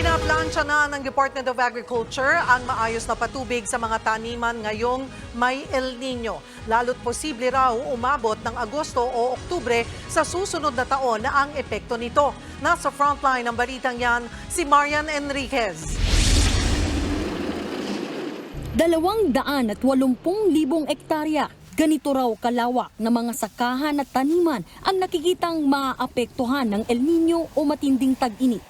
Pinaplansya na ng Department of Agriculture ang maayos na patubig sa mga taniman ngayong may El Nino. Lalo't posible raw umabot ng Agosto o Oktubre sa susunod na taon na ang epekto nito. Nasa frontline ng balitang yan si Marian Enriquez. Dalawang daan at walumpung libong ektarya. Ganito raw kalawak na mga sakahan at taniman ang nakikitang maapektuhan ng El Nino o matinding tag-init.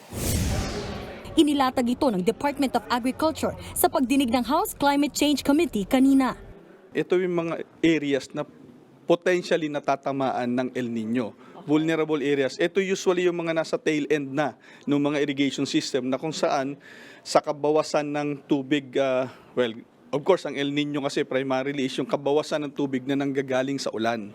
Inilatag ito ng Department of Agriculture sa pagdinig ng House Climate Change Committee kanina. ito yung mga areas na potentially natatamaan ng El Nino. Vulnerable areas. Ito usually yung mga nasa tail end na ng mga irrigation system na kung saan sa kabawasan ng tubig, ah, well, of course, ang El Nino kasi primarily is yung kabawasan ng tubig na nanggagaling sa ulan.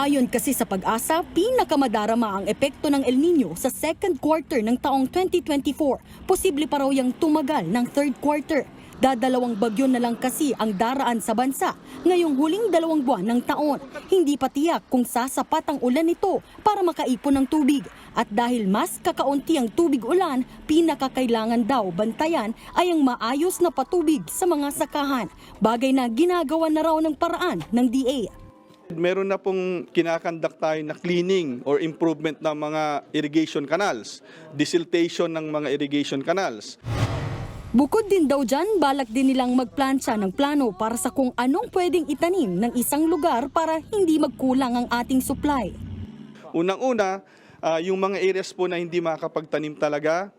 Ayon kasi sa pag-asa, pinakamadarama ang epekto ng El Nino sa second quarter ng taong 2024. Posible pa raw yung tumagal ng third quarter. Dadalawang bagyo na lang kasi ang daraan sa bansa ngayong huling dalawang buwan ng taon. Hindi pa tiyak kung sasapat ang ulan nito para makaipon ng tubig. At dahil mas kakaunti ang tubig ulan, pinakakailangan daw bantayan ay ang maayos na patubig sa mga sakahan. Bagay na ginagawa na raw ng paraan ng DA. Meron na pong kinakandak tayo na cleaning or improvement ng mga irrigation canals, desiltation ng mga irrigation canals. Bukod din daw dyan, balak din nilang magplansya ng plano para sa kung anong pwedeng itanim ng isang lugar para hindi magkulang ang ating supply. Unang-una, ah, yung mga areas po na hindi makakapagtanim talaga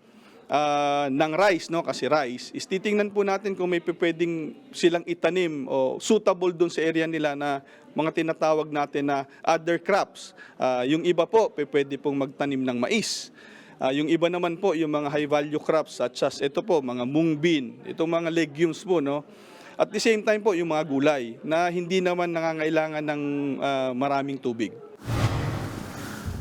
ah, ng rice, no? kasi rice, is titingnan po natin kung may pwedeng silang itanim o suitable doon sa area nila na mga tinatawag natin na other crops. Ah, yung iba po, pwede pong magtanim ng mais. Ah, yung iba naman po, yung mga high value crops such as ito po, mga mung bean, itong mga legumes po, no? At the same time po, yung mga gulay na hindi naman nangangailangan ng ah, maraming tubig.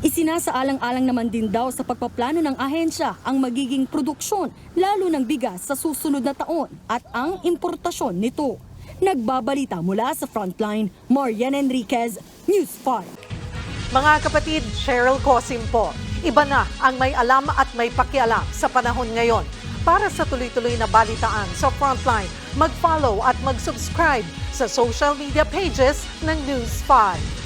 Isinasaalang-alang naman din daw sa pagpaplano ng ahensya ang magiging produksyon lalo ng bigas sa susunod na taon at ang importasyon nito. Nagbabalita mula sa Frontline, Marian Enriquez, News 5. Mga kapatid, Cheryl Cosim po. Iba na ang may alam at may pakialam sa panahon ngayon. Para sa tuloy-tuloy na balitaan sa Frontline, mag-follow at mag-subscribe sa social media pages ng News 5.